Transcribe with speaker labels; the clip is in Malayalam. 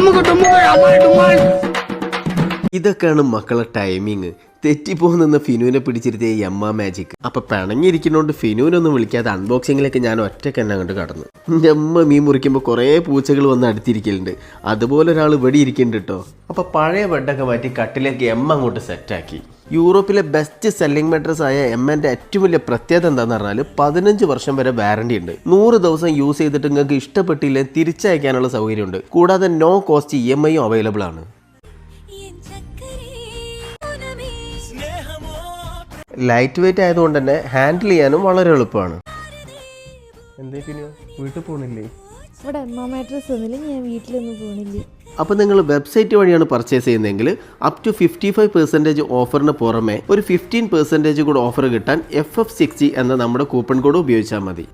Speaker 1: আমুকে টুমুকে আমার টুমার
Speaker 2: ഇതൊക്കെയാണ് മക്കളെ ടൈമിങ് തെറ്റിപ്പോകുന്ന ഫിനുവിനെ പിടിച്ചിരുത്തിയ ഈ എമ്മ മാജിക് അപ്പൊ പിണങ്ങിയിരിക്കുന്നോണ്ട് ഫിനുവിനൊന്നും വിളിക്കാതെ അൺബോക്സിങ്ങിലേക്ക് ഞാൻ ഒറ്റയ്ക്ക് തന്നെ അങ്ങോട്ട് കടന്നു. അമ്മ മീൻ മുറിക്കുമ്പോൾ കുറേ പൂച്ചകൾ വന്ന് അടുത്തിരിക്കലുണ്ട്. അതുപോലെ ഒരാൾ ഇവിടെ ഇരിക്കുന്നുണ്ട് കേട്ടോ അപ്പൊ പഴയ ബെഡൊക്കെ മാറ്റി കട്ടിലേക്ക് എമ്മ അങ്ങോട്ട് സെറ്റാക്കി യൂറോപ്പിലെ ബെസ്റ്റ് സെല്ലിംഗ് മെട്രസ് ആയ എമ്മന്റെ ഏറ്റവും വലിയ പ്രത്യേകത എന്താണെന്ന് പറഞ്ഞാൽ പതിനഞ്ച് വർഷം വരെ വാറണ്ടി ഉണ്ട്. നൂറ് ദിവസം യൂസ് ചെയ്തിട്ട് നിങ്ങൾക്ക് ഇഷ്ടപ്പെട്ടില്ലെങ്കിൽ തിരിച്ചയക്കാനുള്ള സൗകര്യമുണ്ട്. കൂടാതെ നോ കോസ്റ്റ് ഇ എം ഐയും അവൈലബിൾ ആണ്. ലൈറ്റ് വെയിറ്റ് ആയതുകൊണ്ട് തന്നെ ഹാൻഡിൽ ചെയ്യാനും വളരെ എളുപ്പമാണ്. എന്തേ പിന്നെ വീട്ടിൽ പോണില്ലേ?
Speaker 3: ഇവിടെ ഒന്നുമില്ല ഞാൻ വീട്ടിലൊന്നും
Speaker 2: അപ്പോൾ നിങ്ങൾ വെബ്സൈറ്റ് വഴിയാണ് പർച്ചേസ് ചെയ്യുന്നതെങ്കിൽ up to fifty five percentage ഓഫറിന് പുറമെ ഒരു ഫിഫ്റ്റീൻ പെർസെന്റേജ് കൂടെ ഓഫർ കിട്ടാൻ എഫ് എഫ് സിക്സ്റ്റി എന്ന നമ്മുടെ കൂപ്പൺ കോഡ് ഉപയോഗിച്ചാൽ മതി.